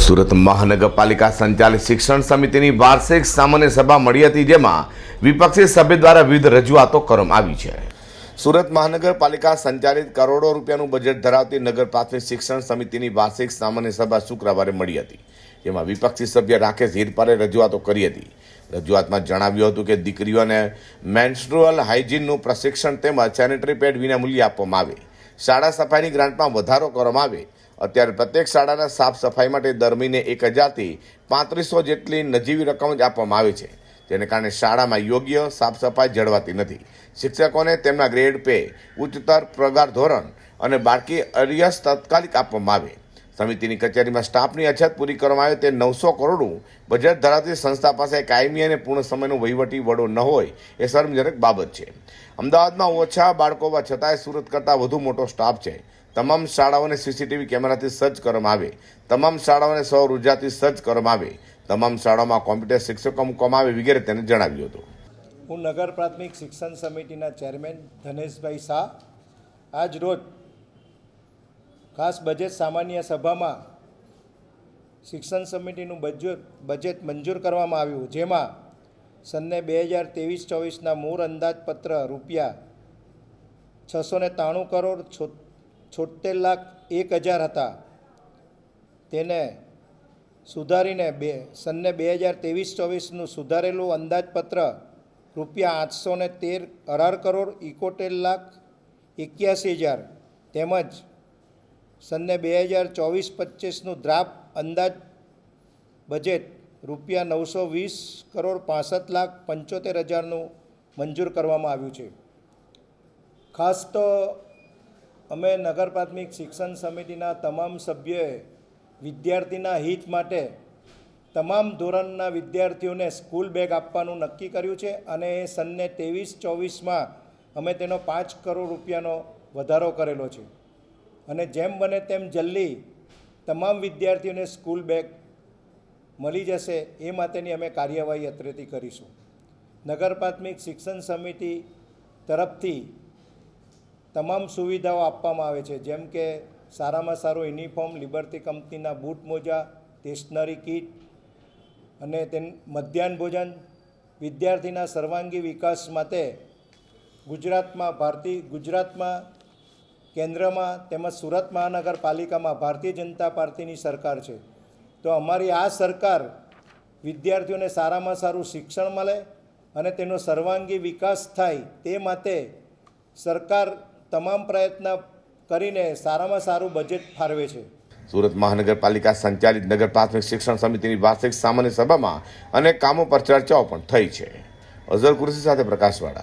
સુરત મહાનગરપાલિકા સંચાલિત શિક્ષણ સમિતિની વાર્ષિક સામાન્ય સભા મળી હતી, જેમાં વિપક્ષી સભ્ય દ્વારા વિવિધ રજૂઆતો કરવામાં આવી છે. સુરત મહાનગરપાલિકા સંચાલિત કરોડો રૂપિયાનું બજેટ ધરાવતી નગર પ્રાથમિક શિક્ષણ સમિતિની વાર્ષિક સામાન્ય સભા શુક્રવારે મળી હતી, જેમાં વિપક્ષી સભ્ય રાકેશ હિરપારે રજૂઆતો કરી હતી. રજૂઆતમાં જણાવ્યું હતું કે દીકરીઓને મેન્સ્ટ્રુઅલ હાઇજીનનું પ્રશિક્ષણ તેમજ સેનેટરી પેડ વિના મૂલ્ય આપવામાં આવે. શાળા સફાઈની ગ્રાન્ટમાં વધારો કરવામાં આવે. અત્યારે પ્રત્યેક શાળાના સાફ સફાઈ માટે દર મહિને એક હજારથી પાંત્રીસો જેટલી નજીવી રકમ જ આપવામાં આવે છે. જેને કારણે શાળામાં યોગ્ય સાફ સફાઈ જળવાતી નથી. શિક્ષકોને તેમના ગ્રેડ પે, ઉચ્ચતર પગાર ધોરણ અને બાળકી અરિયસ તાત્કાલિક આપવામાં આવે. સમિતિની કચેરીમાં સ્ટાફની અછત પૂરી કરવામાં આવે તે નવસો કરોડનું બજેટ ધરાવતી સંસ્થા પાસે કાયમી અને પૂર્ણ સમયનો વહીવટી વડો ન હોય એ શરમજનક બાબત છે. અમદાવાદમાં ઓછા બાળકો છતાંય સુરત કરતાં વધુ મોટો સ્ટાફ છે. તમામ શાળાઓને સીસીટીવી કેમેરાથી સજ્જ કરવામાં આવે. તમામ શાળાઓને સૌર ઉર્જાથી સજ્જ કરવામાં આવે. તમામ શાળાઓમાં કોમ્પ્યુટર શિક્ષકો મૂકવામાં આવે વગેરે તેને જણાવ્યું હતું. હું નગર પ્રાથમિક શિક્ષણ સમિતિના ચેરમેન ધનેશભાઈ શાહ આજ રોજ ખાસ બજેટ સામાન્ય સભામાં શિક્ષણ સમિતિનું બજેટ બજેટ મંજૂર કરવામાં આવ્યું, જેમાં સનને બે હજાર ત્રેવીસ ચોવીસના મૂળ અંદાજપત્ર રૂપિયા છસો ને ત્રાણું કરોડ છો છોતેર લાખ એક હજાર હતા. તેને સુધારીને બે, સનને બે હજાર ત્રેવીસ, ચોવીસનું સુધારેલું અંદાજપત્ર રૂપિયા આઠસો ને તેર, અઢાર કરોડ ઇકોતેર લાખ એક્યાસી હજાર તેમજ સનને બે હજાર ચોવીસ પચીસનું ડ્રાફ્ટ અંદાજ બજેટ રૂપિયા નવસો વીસ કરોડ પાસઠ લાખ પંચોતેર હજારનું મંજૂર કરવામાં આવ્યું છે. ખાસ તો અમે નગર પ્રાથમિક શિક્ષણ સમિતિના તમામ સભ્યોએ વિદ્યાર્થીના હિત માટે તમામ ધોરણના વિદ્યાર્થીઓને સ્કૂલ બેગ આપવાનું નક્કી કર્યું છે અને એ સનને ત્રેવીસ ચોવીસમાં અમે તેનો પાંચ કરોડ રૂપિયાનો વધારો કરેલો છે. અને જેમ બને તેમ જલ્દી તમામ વિદ્યાર્થીઓને સ્કૂલ બેગ મળી જશે એ માટેની અમે કાર્યવાહી અત્રેથી કરીશું. નગર પ્રાથમિક શિક્ષણ સમિતિ તરફથી તમામ સુવિધાઓ આપવામાં આવે છે. જેમ કે સારામાં સારું યુનિફોર્મ લિબર્ટી કંપનીના બૂટ મોજા સ્ટેશનરી કીટ અને તેન મધ્યાહન ભોજન. વિદ્યાર્થીના સર્વાંગી વિકાસ માટે ગુજરાતમાં ભારતીય ગુજરાતમાં, કેન્દ્રમાં તેમજ સુરત મહાનગરપાલિકામાં ભારતીય જનતા પાર્ટીની સરકાર છે. તો અમારી આ સરકાર વિદ્યાર્થીઓને સારામાં સારું શિક્ષણ મળે અને તેનો સર્વાંગી વિકાસ થાય તે માટે સરકાર તમામ પ્રયત્ન કરીને સારામાં સારું બજેટ ફાળવે છે. સુરત મહાનગરપાલિકા સંચાલિત નગર પ્રાથમિક શિક્ષણ સમિતિની વાર્ષિક સામાન્ય સભામાં અનેક કામો પર ચર્ચાઓ પણ થઈ છે. અઝર કુરસી સાથે પ્રકાશવાળા